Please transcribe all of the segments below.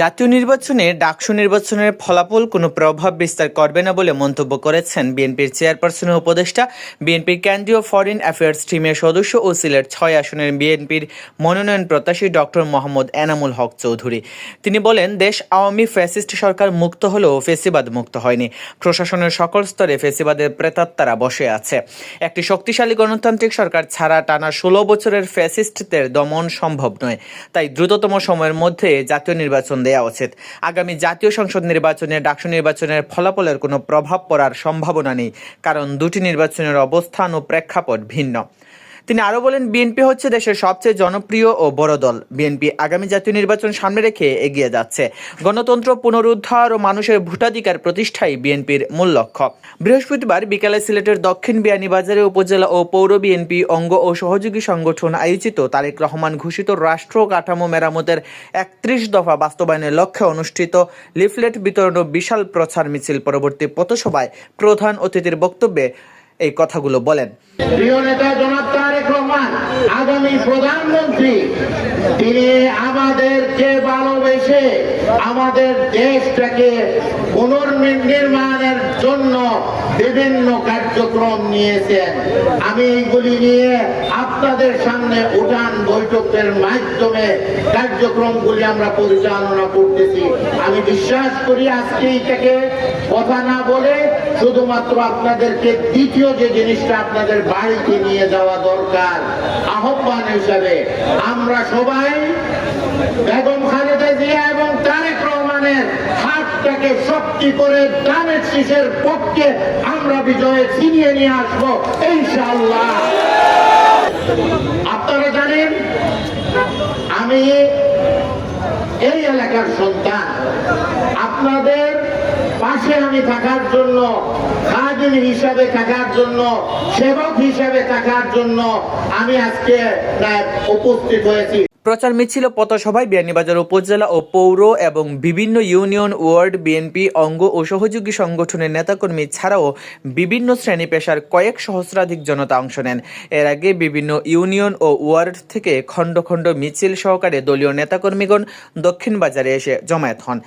জাতীয় নির্বাচনে ডাকসু নির্বাচনের ফলাফল কোনো প্রভাব বিস্তার করবে না বলে মন্তব্য করেছেন বিএনপির চেয়ারপারসনের উপদেষ্টা, বিএনপির কেন্দ্রীয় ফরেন অ্যাফেয়ার্স টিমের সদস্য ও সিলেট ছয় আসনের বিএনপির মনোনয়ন প্রত্যাশী ডক্টর মোহাম্মদ এনামুল হক চৌধুরী। তিনি বলেন, দেশ আওয়ামী ফ্যাসিস্ট সরকার মুক্ত হলেও ফেসিবাদ মুক্ত হয়নি। প্রশাসনের সকল স্তরে ফেসিবাদের প্রেতাত্মারা বসে আছে। একটি শক্তিশালী গণতান্ত্রিক সরকার ছাড়া টানা ষোলো বছরের ফ্যাসিস্টদের দমন সম্ভব নয়। তাই দ্রুততম সময়ের মধ্যে জাতীয় নির্বাচন দেওয়া উচিত। আগামী জাতীয় সংসদ নির্বাচনে ডাকসু নির্বাচনের ফলাফলের কোনো প্রভাব পড়ার সম্ভাবনা নেই, কারণ দুটি নির্বাচনের অবস্থান ও প্রেক্ষাপট ভিন্ন। তিনি আরও বলেন, বিএনপি হচ্ছে দেশের সবচেয়ে জনপ্রিয় ও বড় দল। বিএনপি আগামী জাতীয় নির্বাচন সামনে রেখে এগিয়ে যাচ্ছে। গণতন্ত্র পুনরুদ্ধার ও মানুষের ভোটাধিকার প্রতিষ্ঠাই বিএনপির মূল লক্ষ্য। বৃহস্পতিবার বিকালে সিলেটের দক্ষিণ বিয়ানীবাজারে উপজেলা ও পৌর বিএনপি অঙ্গ ও সহযোগী সংগঠন আয়োজিত তারেক রহমান ঘোষিত রাষ্ট্র কাঠামো মেরামতের একত্রিশ দফা বাস্তবায়নের লক্ষ্যে অনুষ্ঠিত লিফলেট বিতরণ ও বিশাল প্রচার মিছিল পরবর্তী পথসভায় প্রধান অতিথির বক্তব্যে এই কথাগুলো বলেন। প্রিয় নেতা জনাব তারেক আগামী প্রধানমন্ত্রী, তিনি আমাদেরকে ভালোবেসে আমাদের দেশটাকে পুনর্নির্মাণের জন্য বিভিন্ন কার্যক্রম নিয়েছেন। আমি এইগুলি নিয়ে আপনাদের সামনে উঠান বৈঠকের মাধ্যমে কার্যক্রমগুলি আমরা পরিচালনা করতেছি। আমি বিশ্বাস করি আজকে এইটাকে কথা না বলে শুধুমাত্র আপনাদেরকে দ্বিতীয় যে জিনিসটা আপনাদের বাড়িতে নিয়ে যাওয়া দরকার আহ্বান হিসাবে। আমরা সবাই বেগম খালেদা জিয়া এবং তারেক রহমানের হাতটাকে শক্তি করে দানের শীষের পক্ষে আমরা বিজয়ে ছিনিয়ে নিয়ে আসব, ইনশাআল্লাহ। আপনারা জানেন, আমি এই এলাকার সন্তান। আপনাদের পাশে আমি থাকার জন্য, খাদিম হিসাবে থাকার জন্য, সেবক হিসাবে থাকার জন্য আমি আজকে উপস্থিত হয়েছি। প্রচার মিছিল, পথসভায় বিয়ানীবাজার উপজেলা ও পৌর এবং বিভিন্ন ইউনিয়ন ওয়ার্ড, বিএনপি, অঙ্গ ও সহযোগী সংগঠনের নেতাকর্মী ছাড়াও বিভিন্ন শ্রেণি পেশার কয়েক সহস্রাধিক জনতা অংশ নেন। এর আগে বিভিন্ন ইউনিয়ন ও ওয়ার্ড থেকে খণ্ড খণ্ড মিছিল সহকারে দলীয় নেতাকর্মীগণ দক্ষিণ বাজারে এসে জমায়েত হন।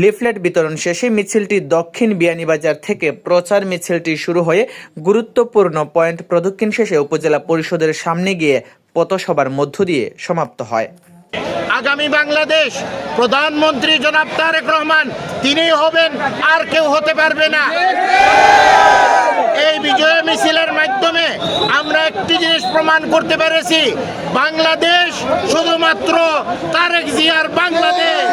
লিফলেট বিতরণ শেষে মিছিলটি দক্ষিণ বিয়ানীবাজার থেকে প্রচার মিছিলটি শুরু হয়ে গুরুত্বপূর্ণ পয়েন্ট প্রদক্ষিণ শেষে উপজেলা পরিষদের সামনে গিয়ে পথসভার মধ্য দিয়ে সমাপ্ত হয়। আগামী বাংলাদেশ প্রধানমন্ত্রী জনাব তারেক রহমান, তিনি হবেন আর কেউ হতে পারবে না। এই বিজয় মিছিলের মাধ্যমে আমরা একটি জিনিস প্রমাণ করতে পেরেছি, বাংলাদেশ শুধুমাত্র তারেক জিয়ার বাংলাদেশ।